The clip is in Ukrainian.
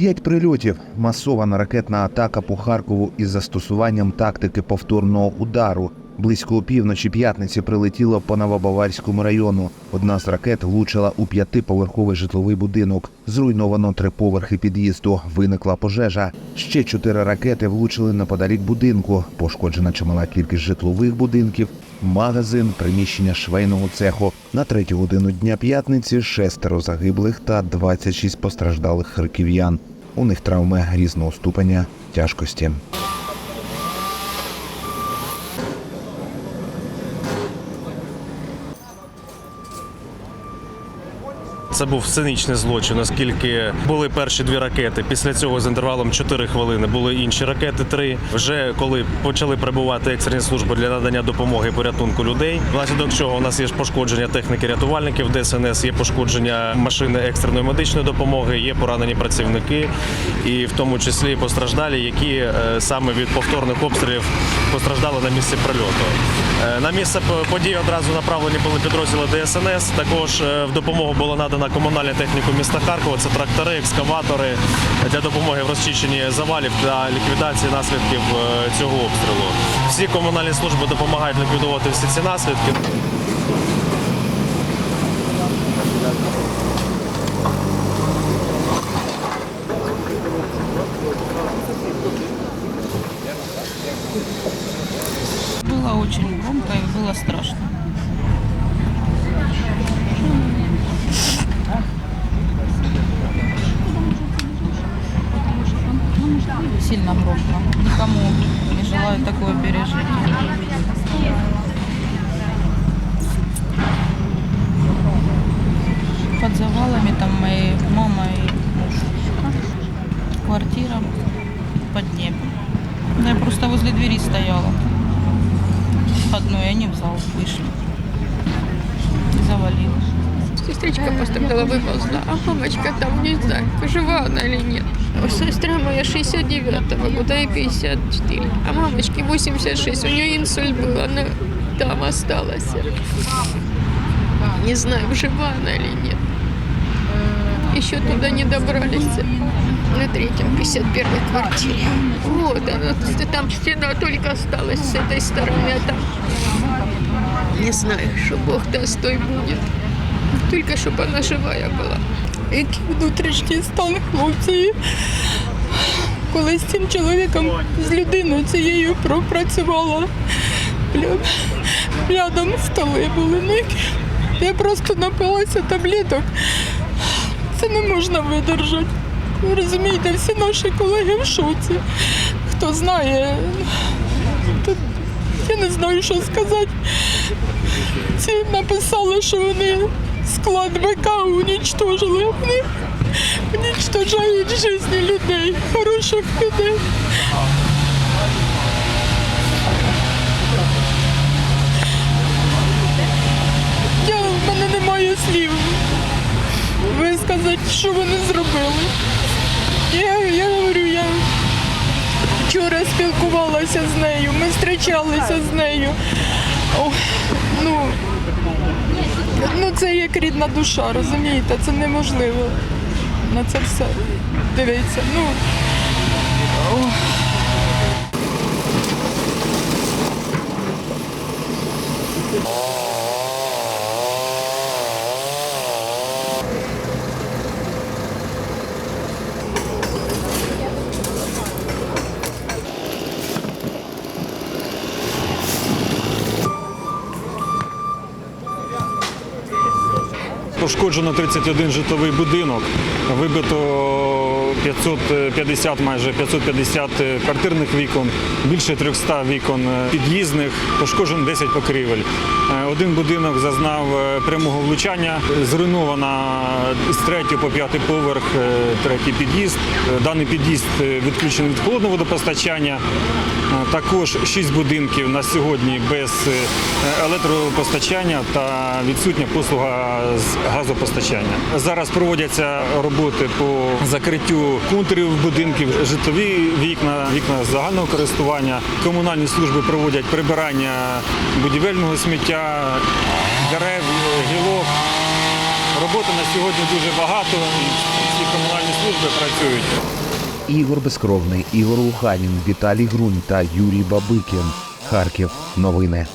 П'ять прильотів, масована ракетна атака по Харкову із застосуванням тактики повторного удару. Близько опівночі п'ятниці прилетіло по Новобаварському району. Одна з ракет влучила у п'ятиповерховий житловий будинок. Зруйновано три поверхи під'їзду. Виникла пожежа. Ще чотири ракети влучили неподалік будинку. Пошкоджена чимала кількість житлових будинків, магазин, приміщення швейного цеху. На третю годину дня п'ятниці шестеро загиблих та 26 постраждалих харків'ян. У них травми різного ступеня тяжкості. Це був сценічний злочин, оскільки були перші дві ракети. Після цього з інтервалом 4 хвилини були інші ракети. Три вже коли почали прибувати екстрені служби для надання допомоги порятунку людей. Внаслідок чого у нас є пошкодження техніки рятувальників ДСНС, є пошкодження машини екстреної медичної допомоги, є поранені працівники, і в тому числі постраждалі, які е, саме від повторних обстрілів постраждали на місці прильоту. Е, На місце події одразу направлені були підрозділи ДСНС. Також е, в допомогу було надана комунальна техніка міста Харкова. Це трактори, екскаватори для допомоги в розчищенні завалів та ліквідації наслідків е, цього обстрілу. Всі комунальні служби допомагають ліквідувати всі ці наслідки. Было очень громко и было страшно. Сильно громко. Никому не желаю такое пережить. Под завалами там мои мама и муж. Квартира под небом. Да я просто возле двери стояла. Одной, они в зал вышли. Завалилась. Сестричка пострадала, выползла, а мамочка там не знаю, жива она или нет. Сестра моя 69-го года и 54, а мамочке 86, у нее инсульт был, она там осталась. Не знаю, жива она или нет. Еще туда не добрались. На третьем, 51 квартире. Вот она, там стена только осталась с этой стороны, а там не знаю, что Бог даст, то и будет. Тільки щоб вона живая була. який внутрішній стан хлопців. Коли з цим чоловіком, з людиною цією пропрацювала, Ря- рядом столи були. Ну, я просто напилася таблеток. Це не можна видержати. Ви розумієте, всі наші колеги в шоці. Хто знає, то я не знаю, що сказати. Ці написали, що вони склад БК унічтожили. Вони унічтожають життя людей, хороших людей. Я, в мене немає слів висказати, що вони зробили. Я, я говорю, я вчора спілкувалася з нею, ми зустрічалися з нею. О, ну, ну, це як рідна душа, розумієте? Це неможливо на це все дивитися. Ну, о. Пошкоджено 31 житловий будинок, вибито 550, майже 550 квартирних вікон, більше 300 вікон під'їзних, пошкоджено 10 покрівель. Е, Один будинок зазнав е, прямого влучання, зруйнована з 3 по 5 поверх е, третій під'їзд. Е, Даний під'їзд е, відключений від холодного водопостачання. Е, Також 6 будинків на сьогодні без е, електропостачання та відсутня послуга з газопостачання. Зараз проводяться роботи по закриттю контурів будинків, житлові вікна, вікна загального користування. Комунальні служби проводять прибирання будівельного сміття, дерев, гілок, Роботи на сьогодні дуже багато. Всі комунальні служби працюють. Ігор Безкровний, Ігор Луханін, Віталій Грунь та Юрій Бабикін. Харків. Новини.